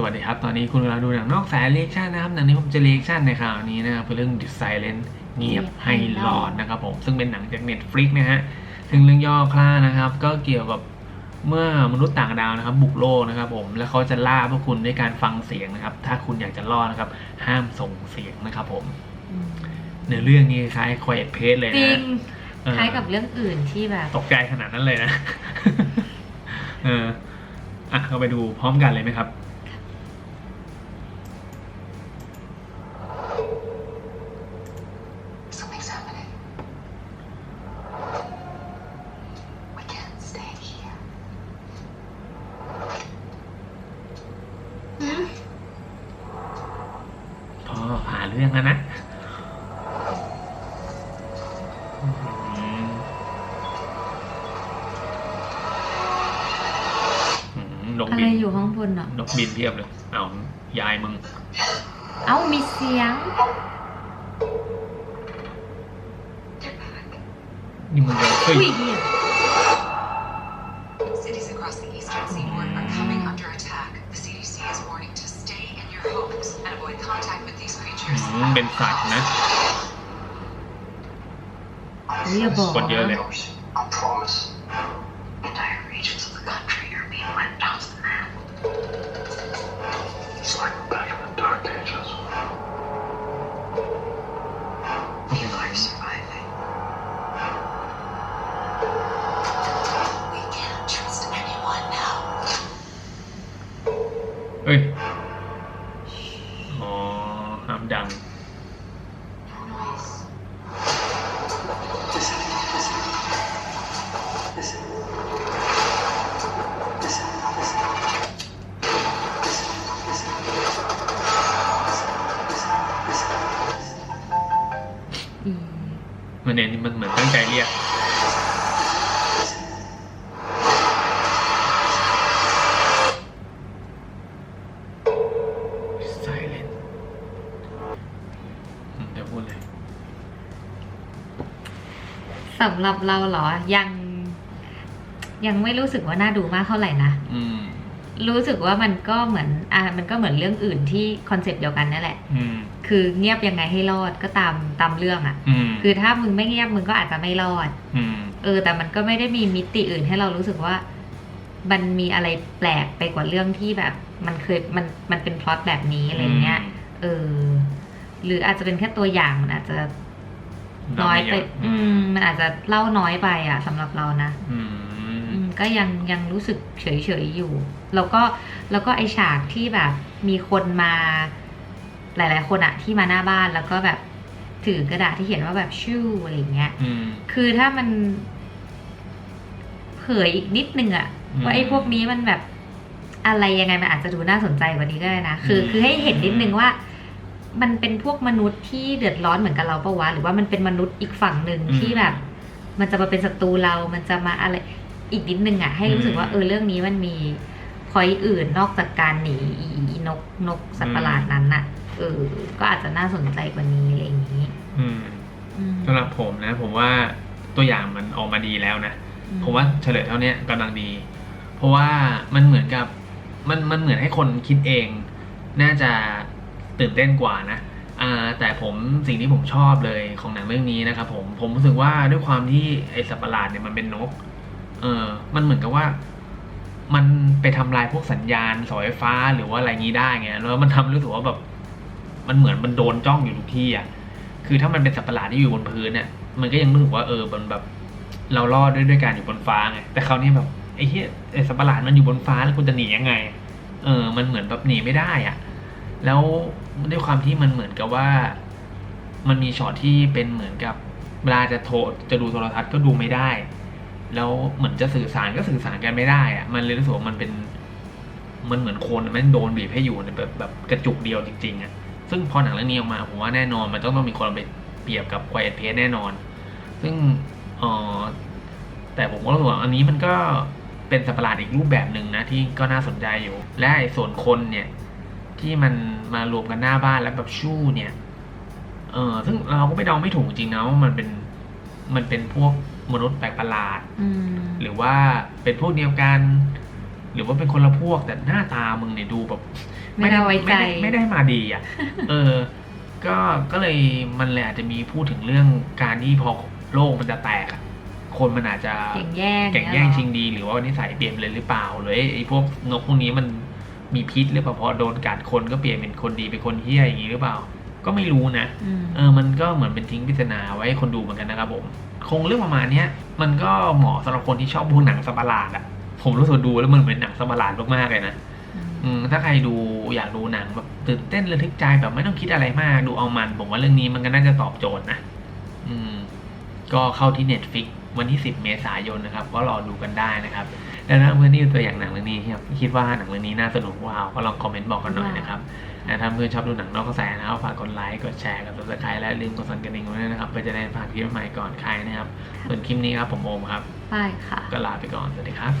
สวัสดีครับ ตอนนี้คุณกำลังดูหนังนอกสายเรียกชันนะครับหนังนี้ผมจะเรียกชันในข่าวนี้นะครับเป็นเรื่อง The Silent เงียบให้หลอดนะครับผมซึ่งเป็นหนังจาก Netflix นะฮะซึ่งเรื่องย่อคร่าวนะครับ ก็เกี่ยวกับเมื่อมนุษย์ต่างดาวนะครับ บุกโลกนะครับผมแล้วเขาจะล่าพวกคุณด้วยการฟังเสียงนะครับ ถ้าคุณอยากจะรอดนะครับ ห้ามส่งเสียงนะครับผมเนื้อเรื่องนี้คล้าย Quiet Place เลยจรินะงเออคล้ายกับเรื่องอื่นที่แบบตกใจขนาดนั้นเลยนะเอออะเราไปดูพร้อมกันเลยไหมครับ Something's happening. We can't stay here. พอหา เรื่องแล้วนะอืมอืมนกอะไรบินอยู่ข้างบนอะ นกบินเพียบเลย เอายายมึง เอ้ามีเสียง Get back. นี่มึงเลยเฮ้ย อุ้ยเหี้ย Cities across the eastern seaboard are coming under attack. The CDC is warning to stay in your homes and avoid contact with เป็นสัตว์นะอุ้ยอย่าบอกคนเยอะเลย I มมันเนี่ยมันเหมือนตั้งใจเรียก Silent อืมเดี๋ยวพูดเลยสำหรับเราเหรอ ยัง ยังไม่รู้สึกว่าน่าดูมากเท่าไหร่นะ อืม รู้สึกว่ามันก็เหมือนอะมันก็เหมือนเรื่องอื่นที่คอนเซปต์เดียวกันนั่นแหละ อืมคือเงียบยังไงให้รอดก็ตามตามเรื่องอะ่ะ อืมคือถ้ามึงไม่เงียบมึงก็อาจจะไม่รอด อืมเออ แต่มันก็ไม่ได้มีมิติอื่นให้เรารู้สึกว่า มันมีอะไรแปลกไปกว่าเรื่องที่แบบ มันเคยมันมันเป็นพล็อตแบบนี้อะไรเงี้ย เออ หรืออาจจะเป็นแค่ตัวอย่างมันอาจจะน้อยไปอืม มันอาจจะเล่าน้อยไปอะสำหรับเรานะ อืมอืม ก็ยังยังรู้สึกเฉยเฉยๆอยู่ แล้วก็แล้วก็ไอฉากที่แบบมีคนมาหลาย ๆ คนอะที่มาหน้าบ้านแล้วก็แบบถือกระดาษที่เขียนว่าแบบชื่ออะไรเงี้ยอืมคือถ้ามันเผยอีกนิดนึงอะอืมว่าไอ้พวกนี้มันแบบอะไรยังไงมันอาจจะดูน่าสนใจกว่านี้ก็ได้นะคืออืมคือให้เห็นนิดนึงว่า มันเป็นพวกมนุษย์ที่เดือดร้อนเหมือนกับเราปะวะหรือว่ามันเป็นมนุษย์อีกฝั่งหนึ่งที่แบบ มันจะมาเป็นศัตรูเรา มันจะมาอะไร อีกนิดนึงอะให้รู้สึกว่าเออเรื่องนี้มันมีพอยอื่นนอกจากการหนีอีอีนกนกสัตว์ประหลาดนั้นน่ะเออก็อาจจะน่าสนใจกว่านี้อะไรอย่างนี้อืมอืมสำหรับผมนะ ผมว่าตัวอย่างมันออกมาดีแล้วนะผมว่าเฉลยเท่าเนี้ยกำลังดี เพราะว่ามันเหมือนกับมันมันเหมือนให้คนคิดเอง น่าจะตื่นเต้นกว่านะอ่าแต่ผมสิ่งที่ผมชอบเลยของหนังเรื่องนี้นะครับผมผมรู้สึกว่าด้วยความที่ไอ้สัตว์ประหลาดเนี่ยมันเป็นนก เออมันเหมือนกับว่า มันไปทำลายพวกสัญญาณสาไฟฟ้าหรือว่าอะไรงี้ได้ไงแล้วมันทำให้รู้สึกว่าแบบ มันเหมือนมันโดนจ้องอยู่ทุกที่อะคือถ้ามันเป็นสัตว์ประหลาดที่อยู่บนพื้นเนี่ยมันก็ยังรู้สึกว่าเออมันแบบ เรารอดด้วยด้วยการอยู่บนฟ้าไงแต่คราวนี้แบบไอ้เหี้ยไอ้สัตว์ประหลาดมันอยู่บนฟ้าแล้วคุณจะหนียังไง เออ มันเหมือนแบบหนีไม่ได้อะ แล้วด้วยความที่มันเหมือนกับว่า มันมีช็อตที่เป็นเหมือนกับเวลาจะโทรจะดูโทรทัศน์ก็ดูไม่ได้ แล้วเหมือนจะสื่อสารก็สื่อสารกันไม่ได้อะมันเลยรู้สึกว่ามันเป็นมันเหมือนคนมันโดนบีบให้อยู่ในแบบแบบกระจุกเดียวจริงๆอะซึ่งพอหนังเรื่องนี้ออกมาผมว่าแน่นอนมันต้องต้องมีคนไปเปรียบกับ Quiet Place แน่นอน ซึ่งเออแต่ผมก็รู้สึกว่าอันนี้มันก็เป็นสัปหลาดอีกรูปแบบหนึ่งนะที่ก็น่าสนใจอยู่ และไอ้ส่วนคนเนี่ยที่มันมารวมกันหน้าบ้านแล้วแบบชู่เนี่ย เออซึ่งเราก็ไม่เดาไม่ถูกจริงนะว่ามันเป็นมันเป็นพวก มนุษย์แปลกประหลาด อืมหรือว่าเป็นพวกเดียวกัน หรือว่าเป็นคนละพวกแต่หน้าตามึงเนี่ยดูแบบ ไม่น่าไว้ใจม่ด้ไม่ได้มาดีอะ เออ ก็ ก็เลยมันเลยอาจจะมีพูดถึงเรื่องการที่พอโลกมันจะแตกอะคนมันอาจจะแข่งแย่งแข่งแย่งชิงดี หรือว่านิสัยเปลี่ยนไปเลยหรือเปล่าหรือไอ้ไอ้พวกนกพวกนี้มันมีพิษหรือเปล่าพอโดนกัดคนก็เปลี่ยนเป็นคนดีเป็นคนเฮี้ยอย่างนี้หรือเปล่า ก็ไม่รู้นะอืมเออมันก็เหมือนเป็นทิ้งปริศนาไว้ให้คนดูเหมือนกันนะครับผมคงเรื่องประมาณเนี้ยมันก็เหมาะสำหรับคนที่ชอบพวกหนังสัตว์ประหลาดอะผมรู้สึกดูแล้วมันเป็นหนังสัตว์ประหลาดมากๆเลยนะอืมถ้าใครดูอยากดูหนังแบบตื่นเต้นระทึกใจแบบไม่ต้องคิดอะไรมากดูเอามัน ผมว่าเรื่องนี้มันก็น่าจะตอบโจทย์นะอืม ก็เข้าที่ Netflix วันที่ 10 เมษายนนะครับ ก็รอดูกันได้นะครับ แล้วถ้าเพื่อนที่ดูตัวอย่างหนังเรื่องนี้ครับคิดว่าหนังเรื่องนี้น่าสนุกว้าวก็ลองคอมเมนต์บอกกันหน่อยนะครับและถ้าเพื่อนชอบดูหนังนอกกระแสนะครับฝากกดไลค์กดแชร์กด subscribe และลืมกดสั่นกระดิ่งไว้ด้วยนะครับเพื่อจะได้ไม่พลาดคลิปใหม่ก่อนใครนะครับส่วนคลิปนี้ครับผมโอมครับไปค่ะก็ลาไปก่อนสวัสดีครับ